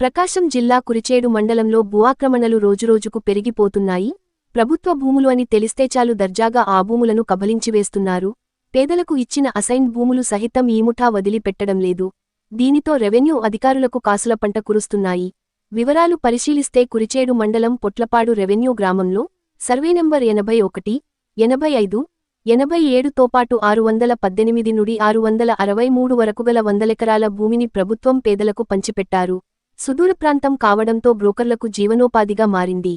ప్రకాశం జిల్లా కురిచేడు మండలంలో భూఆక్రమణలు రోజురోజుకు పెరిగిపోతున్నాయి. ప్రభుత్వ భూములు అని తెలిస్తే చాలు దర్జాగా ఆ భూములను కబలించివేస్తున్నారు పేదలకు ఇచ్చిన అసైన్ భూములు సహితం ఈ ముఠా వదిలిపెట్టడం లేదు. దీనితో రెవెన్యూ అధికారులకు కాసుల పంట కురుస్తున్నాయి. వివరాలు పరిశీలిస్తే కురిచేడు మండలం పొట్లపాడు రెవెన్యూ గ్రామంలో సర్వే నంబర్ ఎనభై ఒకటి ఎనభై ఐదు ఎనభై ఏడుతో పాటు ఆరు వందల పద్దెనిమిది నుండి ఆరు వందల అరవై మూడు వరకు గల వందలెకరాల భూమిని ప్రభుత్వం పేదలకు పంచిపెట్టారు. సుదూర ప్రాంతం కావడంతో బ్రోకర్లకు జీవనోపాధిగా మారింది.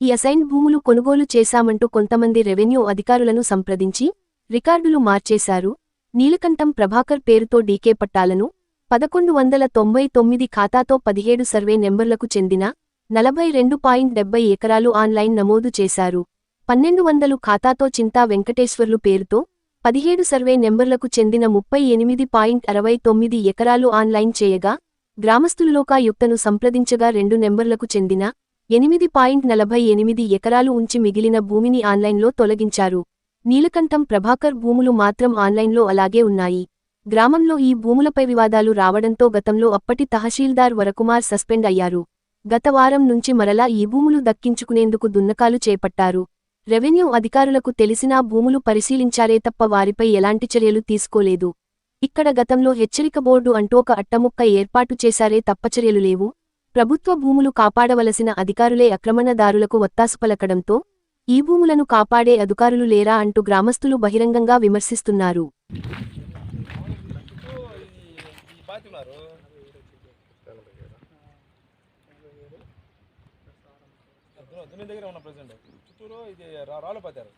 ఈ అసైన్ భూములు కొనుగోలు చేశామంటూ కొంతమంది రెవెన్యూ అధికారులను సంప్రదించి రికార్డులు మార్చేశారు. నీలకంఠం ప్రభాకర్ పేరుతో డీకే పట్టాలను పదకొండు వందల తొంభై తొమ్మిది ఖాతాతో పదిహేడు సర్వే నెంబర్లకు చెందిన నలభై రెండు పాయింట్ డెబ్బై ఎకరాలు ఆన్లైన్ నమోదు చేశారు. పన్నెండు వందలు ఖాతాతో చింతా వెంకటేశ్వర్లు పేరుతో పదిహేడు సర్వే నెంబర్లకు చెందిన ముప్పై ఎనిమిది పాయింట్ అరవై తొమ్మిది ఎకరాలు ఆన్లైన్ చేయగా గ్రామస్తులలోకా యుక్తను సంప్రదించగా రెండు నెంబర్లకు చెందిన ఎనిమిది పాయింట్ నలభై ఎనిమిది ఎకరాలు ఉంచి మిగిలిన భూమిని ఆన్లైన్లో తొలగించారు. నీలకంఠం ప్రభాకర్ భూములు మాత్రం ఆన్లైన్లో అలాగే ఉన్నాయి. గ్రామంలో ఈ భూములపై వివాదాలు రావడంతో గతంలో అప్పటి తహశీల్దార్ వరకుమార్ సస్పెండ్ అయ్యారు. గత వారం నుంచి మరలా ఈ భూములు దక్కించుకునేందుకు దున్నకాలు చేపట్టారు. రెవెన్యూ అధికారులకు తెలిసినా భూములు పరిశీలించారే తప్ప వారిపై ఎలాంటి చర్యలు తీసుకోలేదు. ఇక్కడ గతంలో హెచ్చరిక బోర్డు అంటూ ఒక అట్టముక్క ఏర్పాటు చేశారే తప్ప చర్యలు లేవు. ప్రభుత్వ భూములు కాపాడవలసిన అధికారులే అక్రమణదారులకు ఒత్తాసు పలకడంతో ఈ భూములను కాపాడే అధికారులు లేరా అంటూ గ్రామస్తులు బహిరంగంగా విమర్శిస్తున్నారు. దగ్గర ఉన్న ఇది రాళ్ళు పాతారు.